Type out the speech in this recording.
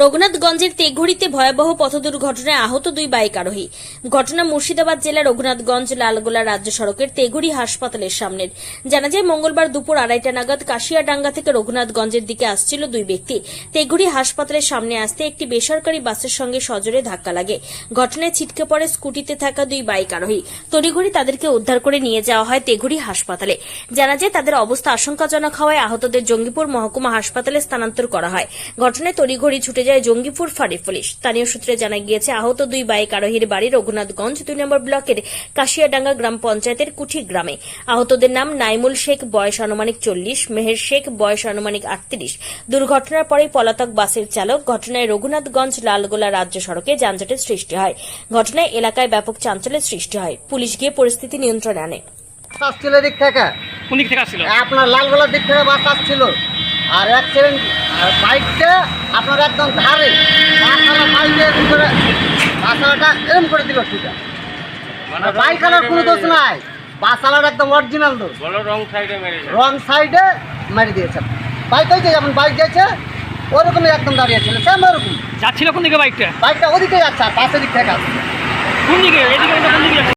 রঘুনাথগঞ্জের তেঘড়িতে ভয়াবহ পথ দুর্ঘটনায় আহত দুই বাইক আরোহী। ঘটনা মুর্শিদাবাদ জেলার রঘুনাথগঞ্জ লালগোলা রাজ্য সড়কের তেঘড়ি হাসপাতালের সামনের। জানা যায়, মঙ্গলবার দুপুর আড়াইটা নাগাদ কাশিয়াডাঙ্গা থেকে রঘুনাথগঞ্জের দিকে আসছিল দুই ব্যক্তি। তেঘড়ি হাসপাতালের সামনে আসতে একটি বেসরকারি বাসের সঙ্গে সজোরে ধাক্কা লাগে। ঘটনায় ছিটকে পড়ে স্কুটিতে থাকা দুই বাইক আরোহী। তড়িঘড়ি তাদেরকে উদ্ধার করে নিয়ে যাওয়া হয় তেঘড়ি হাসপাতালে। জানা যায়, তাদের অবস্থা আশঙ্কাজনক হওয়ায় আহতদের জঙ্গিপুর মহকুমা হাসপাতালে স্থানান্তর করা হয়। ঘটনায় তড়িঘড়ি ছুটে যায় জঙ্গিপুর ফাঁড়ি পুলিশ। স্থানীয় সূত্রে জানা গিয়েছে আহত দুই বাইক আরোহীর বাড়ি রঘুনাথগঞ্জ দুই নম্বর ব্লকের কাশিয়াডাঙ্গা গ্রাম পঞ্চায়েতের কুঠি গ্রামে। আহতদের নাম নাইমুল শেখ বয়স আনুমানিক চল্লিশ মেহের শেখ বয়স আনুমানিক আটত্রিশ। দুর্ঘটনার পরে পলাতক বাসের চালক ঘটনায় রঘুনাথগঞ্জ লালগোলা রাজ্য সড়কে যানজটের সৃষ্টি হয়। ঘটনায় এলাকায় ব্যাপক চাঞ্চল্যের সৃষ্টি হয়। পুলিশ গিয়ে পরিস্থিতি নিয়ন্ত্রণে আনে। আসছিল এদিক থেকে? কোন দিক থেকে আসছিল? আপনার লালগোলার দিক থেকে বাস আসছিল। আর অ্যাক্সিডেন্ট বাইকটা আপনার একদম ধারে। বাসালা বাইকের উপরে বাসালাটা এরম করে দিল সেটা মানে আর বাইক আলার কোনো দোষ নাই। বাসালার একদম অরিজিনাল দোষ। রং সাইডে রং সাইডে মেরে দিয়েছে। বাইক ওই যে যেমন বাইক যাচ্ছে ওরকমই একদম দাঁড়িয়েছিল সেম ওরকম। যাচ্ছিল কোন দিকে বাইকটা? বাইকটা ওদিকে যাচ্ছে আর পাশের দিক থেকে আসছে। কোন দিকে? এদিকে কোন দিকে যাচ্ছে?